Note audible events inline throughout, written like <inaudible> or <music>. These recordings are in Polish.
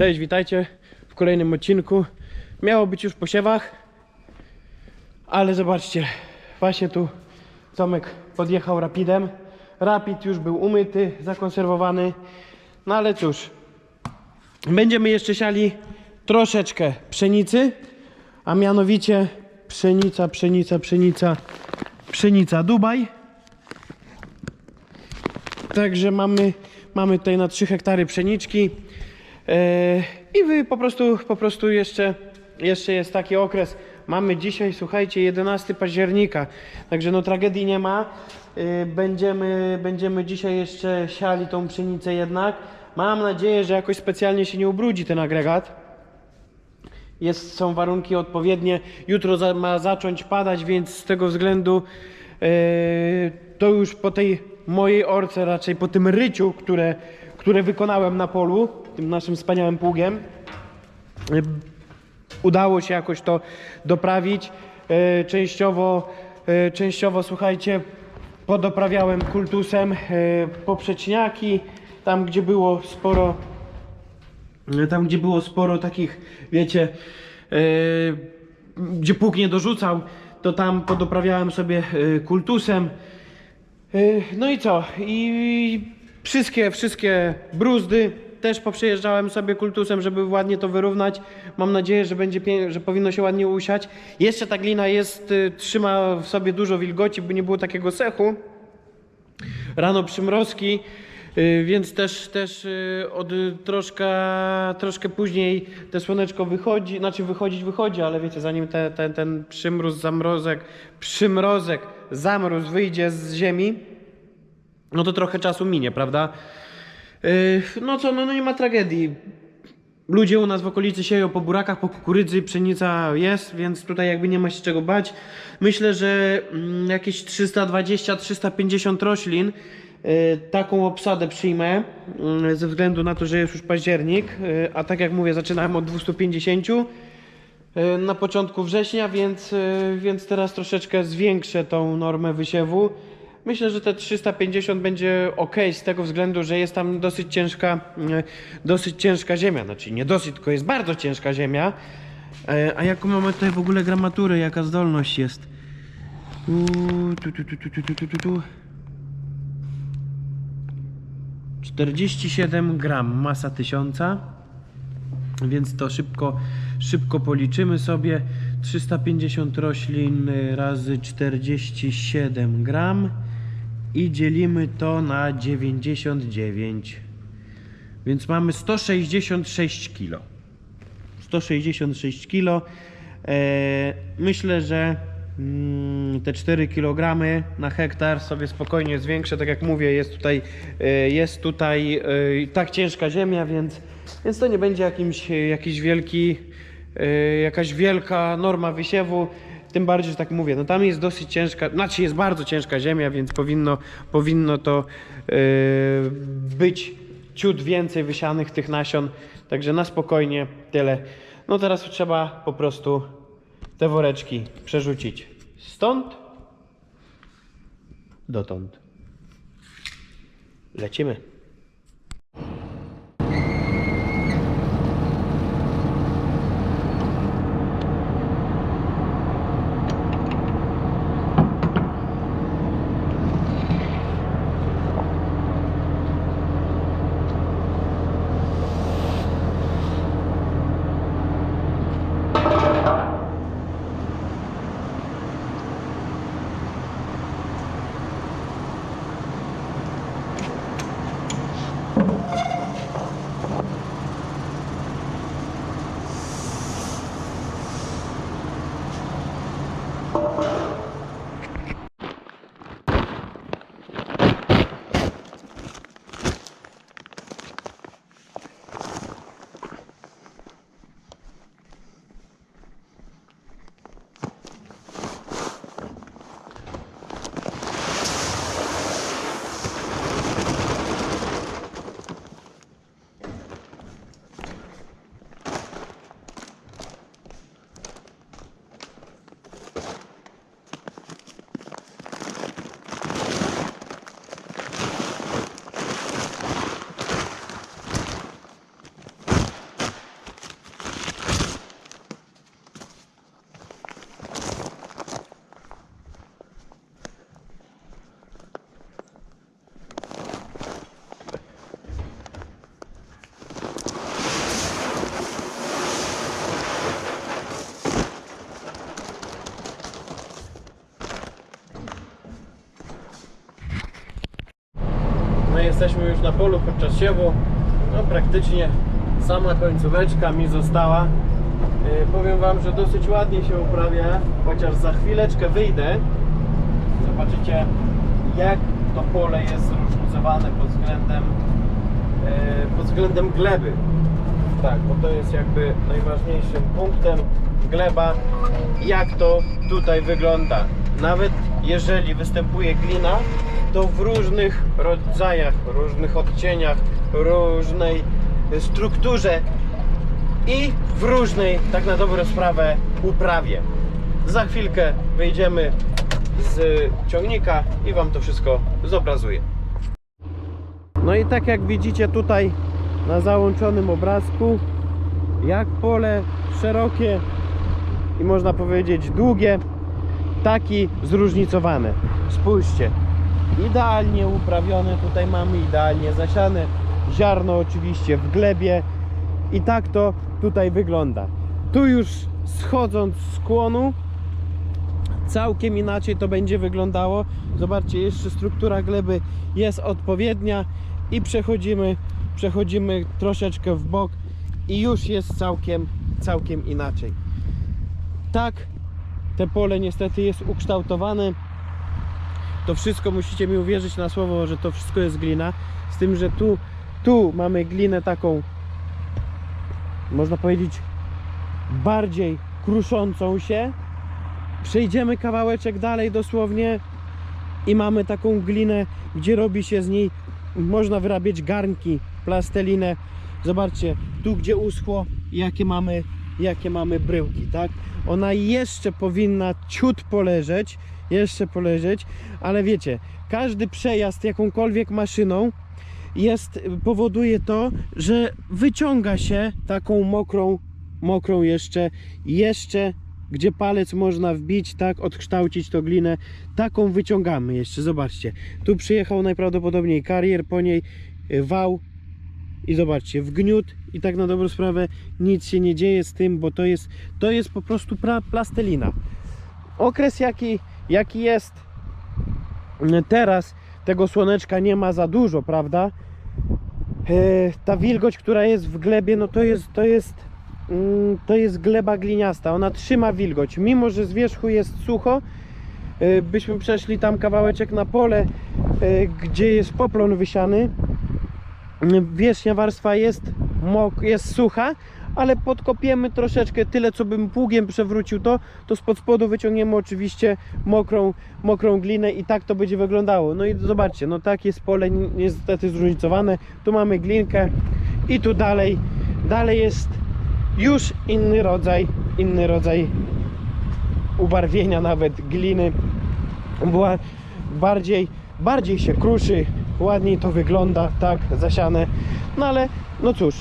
Cześć, witajcie w kolejnym odcinku. Miało być już po siewach, ale zobaczcie, właśnie tu Tomek podjechał rapidem. Rapid już był umyty, zakonserwowany, no ale cóż, będziemy jeszcze siali troszeczkę pszenicy, a mianowicie pszenica, pszenica, pszenica, pszenica Dubaj. Także mamy, mamy tutaj na 3 hektary pszeniczki. E, I wy po prostu, po prostu jeszcze, jeszcze jest taki okres. Mamy dzisiaj, słuchajcie, 11 października, także no tragedii nie ma. E, Będziemy, będziemy dzisiaj jeszcze siali tą pszenicę jednak. Mam nadzieję, że jakoś specjalnie się nie ubrudzi ten agregat. Jest, są warunki odpowiednie. Jutro za, ma zacząć padać, więc z tego względu e, to już po tej mojej orce, raczej po tym ryciu, które, które wykonałem na polu, tym naszym wspaniałym pługiem, e, udało się jakoś to doprawić. E, częściowo, e, częściowo słuchajcie, podoprawiałem kultusem poprzeczniaki, tam gdzie było sporo tam gdzie było sporo takich, wiecie, gdzie pług nie dorzucał, to tam podoprawiałem sobie kultusem. No i co? I wszystkie, wszystkie bruzdy też poprzejeżdżałem sobie kultusem, żeby ładnie to wyrównać. Mam nadzieję, że będzie, że powinno się ładnie usiać. Jeszcze ta glina jest, e, trzyma w sobie dużo wilgoci, by nie było takiego sechu rano przymrozki, y, więc też, też y, od y, troszkę, troszkę później te słoneczko wychodzi, znaczy wychodzić wychodzi, ale wiecie, zanim te, te, ten przymróz, zamrozek, przymrozek, zamróz wyjdzie z ziemi, no to trochę czasu minie, prawda? No co, no, no nie ma tragedii. Ludzie u nas w okolicy sieją po burakach, po kukurydzy, pszenica jest, więc tutaj jakby nie ma się czego bać. Myślę, że mm, jakieś 320-350 roślin y, taką obsadę przyjmę y, ze względu na to, że jest już październik, y, a tak jak mówię, zaczynałem od 250 y, na początku września, więc, więc teraz troszeczkę zwiększę tą normę wysiewu. Myślę, że te 350 będzie ok z tego względu, że jest tam dosyć ciężka, e, dosyć ciężka ziemia. Znaczy nie dosyć, tylko jest bardzo ciężka ziemia. E, a jaką mamy tutaj w ogóle gramaturę, jaka zdolność jest? Uuu, tu, tu, tu, tu, tu, tu, tu. 47 gram masa tysiąca, więc to szybko, szybko policzymy sobie. 350 roślin e, razy 47 gram i dzielimy to na 99 więc mamy 166 kg 166 kg myślę, że mm, te 4 kg na hektar sobie spokojnie zwiększę, tak jak mówię jest tutaj, e, jest tutaj e, tak ciężka ziemia, więc, więc to nie będzie jakimś, e, jakiś wielki, jakaś wielka norma wysiewu, tym bardziej, że tak mówię, no tam jest dosyć ciężka, znaczy jest bardzo ciężka ziemia, więc powinno, powinno to e, być ciut więcej wysianych tych nasion, także na spokojnie tyle. No teraz trzeba po prostu te woreczki przerzucić stąd dotąd. Lecimy. Jesteśmy już na polu podczas siewu. No praktycznie sama końcóweczka mi została. Yy, powiem Wam, że dosyć ładnie się uprawia, chociaż za chwileczkę wyjdę. Zobaczycie jak to pole jest zróżnicowane pod względem yy, pod względem gleby. Tak, bo to jest jakby najważniejszym punktem gleba, jak to tutaj wygląda. Nawet jeżeli występuje glina, to w różnych rodzajach, różnych odcieniach, różnej strukturze i w różnej, tak na dobrą sprawę, uprawie. Za chwilkę wyjdziemy z ciągnika i Wam to wszystko zobrazuję. No i tak jak widzicie tutaj na załączonym obrazku, jak pole szerokie i można powiedzieć długie, taki zróżnicowane. Spójrzcie, idealnie uprawione tutaj mamy, idealnie zasiane, ziarno oczywiście w glebie i tak to tutaj wygląda. Tu już schodząc z skłonu całkiem inaczej to będzie wyglądało. Zobaczcie, jeszcze struktura gleby jest odpowiednia i przechodzimy, przechodzimy troszeczkę w bok i już jest całkiem, całkiem inaczej. Tak, te pole niestety jest ukształtowane. To wszystko musicie mi uwierzyć na słowo, że to wszystko jest glina. Z tym, że tu, tu mamy glinę taką, można powiedzieć, bardziej kruszącą się. Przejdziemy kawałeczek dalej dosłownie i mamy taką glinę, gdzie robi się z niej, można wyrabiać garnki, plastelinę. Zobaczcie, tu gdzie uschło, jakie mamy, jakie mamy bryłki, tak? Ona jeszcze powinna ciut poleżeć, jeszcze poleżeć, ale wiecie, każdy przejazd jakąkolwiek maszyną jest, powoduje to, że wyciąga się taką mokrą, mokrą jeszcze, jeszcze gdzie palec można wbić, tak, odkształcić to glinę, taką wyciągamy jeszcze, zobaczcie. Tu przyjechał najprawdopodobniej karier, po niej y, wał i zobaczcie, wgniót i tak na dobrą sprawę nic się nie dzieje z tym, bo to jest, to jest po prostu plastelina. Okres jaki, jaki jest? Teraz, tego słoneczka nie ma za dużo, prawda? E, ta wilgoć, która jest w glebie, no to jest, to jest mm, to jest gleba gliniasta, ona trzyma wilgoć, mimo że z wierzchu jest sucho, e, byśmy przeszli tam kawałeczek na pole, e, gdzie jest poplon wysiany, wierzchnia warstwa jest, jest sucha, ale podkopiemy troszeczkę tyle, co bym pługiem przewrócił to, to spod spodu wyciągniemy oczywiście mokrą, mokrą glinę i tak to będzie wyglądało. No i zobaczcie, no tak jest pole ni- niestety zróżnicowane. Tu mamy glinkę i tu dalej, dalej jest już inny rodzaj, inny rodzaj ubarwienia nawet gliny. Była bardziej, bardziej się kruszy, ładniej to wygląda, tak, zasiane. No ale, no cóż,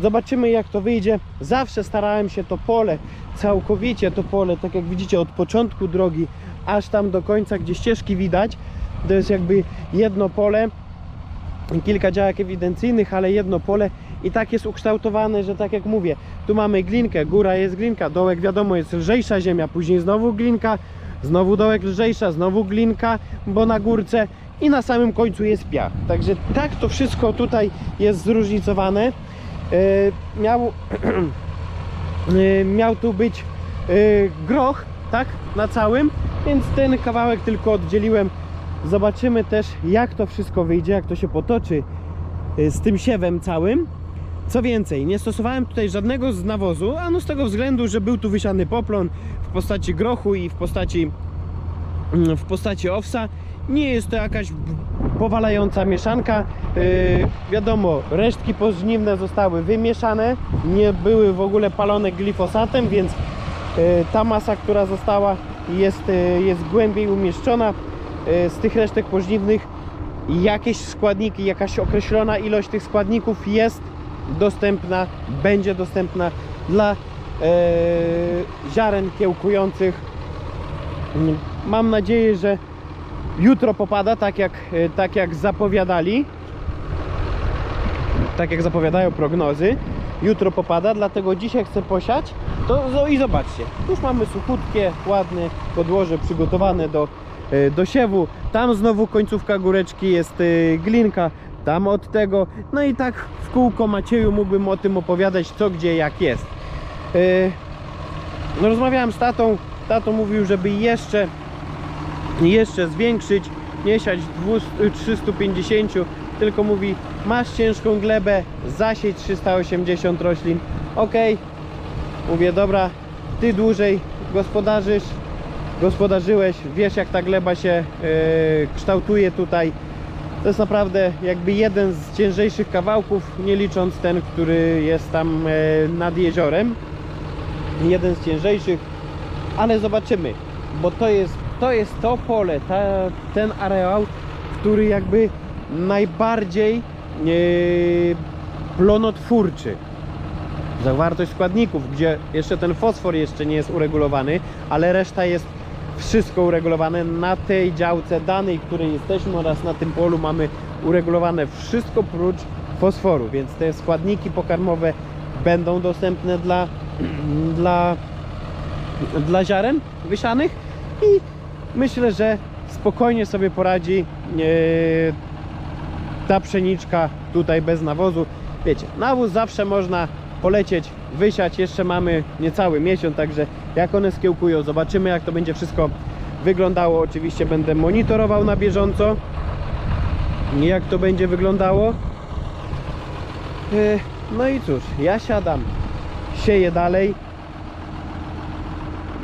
zobaczymy jak to wyjdzie. Zawsze starałem się to pole, całkowicie to pole, tak jak widzicie, od początku drogi, aż tam do końca, gdzie ścieżki widać, to jest jakby jedno pole, kilka działek ewidencyjnych, ale jedno pole i tak jest ukształtowane, że tak jak mówię, tu mamy glinkę, góra jest glinka, dołek wiadomo jest lżejsza ziemia, później znowu glinka, znowu dołek lżejsza, znowu glinka, bo na górce i na samym końcu jest piach. Także tak to wszystko tutaj jest zróżnicowane. Yy, miał, yy, <clears throat> miał tu być yy, groch, tak, na całym, więc ten kawałek tylko oddzieliłem. Zobaczymy też jak to wszystko wyjdzie, jak to się potoczy z tym siewem całym. Co więcej, nie stosowałem tutaj żadnego z nawozu, ano z tego względu, że był tu wysiany poplon w postaci grochu i w postaci mm, w postaci owsa. Nie jest to jakaś powalająca mieszanka. Yy, wiadomo, resztki pożniwne zostały wymieszane, nie były w ogóle palone glifosatem, więc yy, ta masa, która została jest, yy, jest głębiej umieszczona. Yy, z tych resztek pożniwnych jakieś składniki, jakaś określona ilość tych składników jest dostępna, będzie dostępna dla e, ziaren kiełkujących. Mm, Mam nadzieję, że jutro popada, tak jak, e, tak jak zapowiadali. Tak jak zapowiadają prognozy. Jutro popada, dlatego dzisiaj chcę posiać. To, i zobaczcie, już mamy suchutkie, ładne podłoże przygotowane do, e, do siewu, tam znowu końcówka góreczki jest e, glinka, tam od tego, no i tak w kółko Macieju mógłbym o tym opowiadać co gdzie jak jest. No rozmawiałem z tatą, tato mówił, żeby jeszcze jeszcze zwiększyć, nie siać 200, 350, tylko mówi masz ciężką glebę, zasieć 380 roślin, ok, mówię dobra, ty dłużej gospodarzysz, gospodarzyłeś, wiesz jak ta gleba się e, kształtuje tutaj, to jest naprawdę jakby jeden z ciężejszych kawałków, nie licząc ten, który jest tam e, nad jeziorem, jeden z ciężejszych, ale zobaczymy, bo to jest to, jest to pole, ta, ten areał, który jakby najbardziej e, plonotwórczy. Zawartość składników, gdzie jeszcze ten fosfor jeszcze nie jest uregulowany, ale reszta jest wszystko uregulowane na tej działce danej, której jesteśmy oraz na tym polu mamy uregulowane wszystko prócz fosforu, więc te składniki pokarmowe będą dostępne dla, <clears throat> dla, dla ziaren wysianych i myślę, że spokojnie sobie poradzi e, ta pszeniczka tutaj bez nawozu. Wiecie, nawóz zawsze można polecieć, wysiać. Jeszcze mamy niecały miesiąc, także jak one skiełkują, zobaczymy jak to będzie wszystko wyglądało. Oczywiście będę monitorował na bieżąco, jak to będzie wyglądało. E, No i cóż, ja siadam, sieję dalej.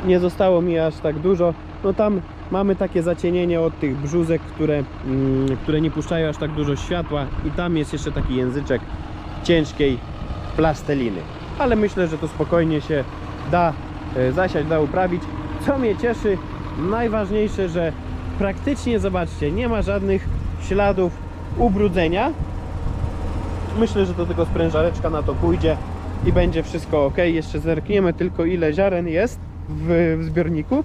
Nie zostało mi aż tak dużo. No tam mamy takie zacienienie od tych brzuzek, które, mm, które nie puszczają aż tak dużo światła i tam jest jeszcze taki języczek ciężkiej plasteliny. Ale myślę, że to spokojnie się da e, zasiać, da uprawić. Co mnie cieszy, najważniejsze, że praktycznie zobaczcie, nie ma żadnych śladów ubrudzenia. Myślę, że to tylko sprężareczka na to pójdzie i będzie wszystko ok. Jeszcze zerkniemy tylko ile ziaren jest w, w zbiorniku.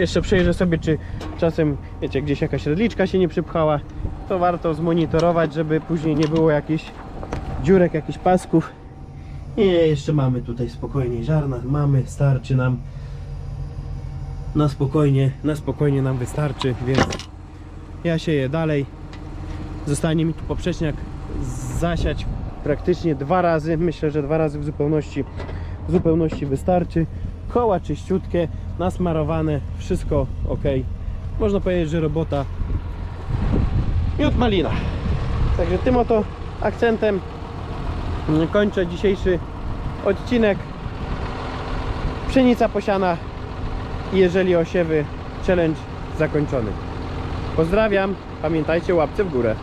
Jeszcze przejrzę sobie, czy czasem, wiecie, gdzieś jakaś redliczka się nie przypchała. To warto zmonitorować, żeby później nie było jakichś dziurek, jakichś pasków. Nie, jeszcze mamy tutaj spokojnie ziarna. Mamy, starczy nam. Na spokojnie, na spokojnie nam wystarczy, więc ja sieję dalej. Zostanie mi tu poprzeczniak zasiać praktycznie dwa razy. Myślę, że dwa razy w zupełności, w zupełności wystarczy. Koła czyściutkie, nasmarowane, wszystko ok. Można powiedzieć, że robota miód malina. Także tym oto akcentem kończę dzisiejszy odcinek. Pszenica posiana i jeżeli osiewy challenge zakończony. Pozdrawiam, pamiętajcie łapce w górę.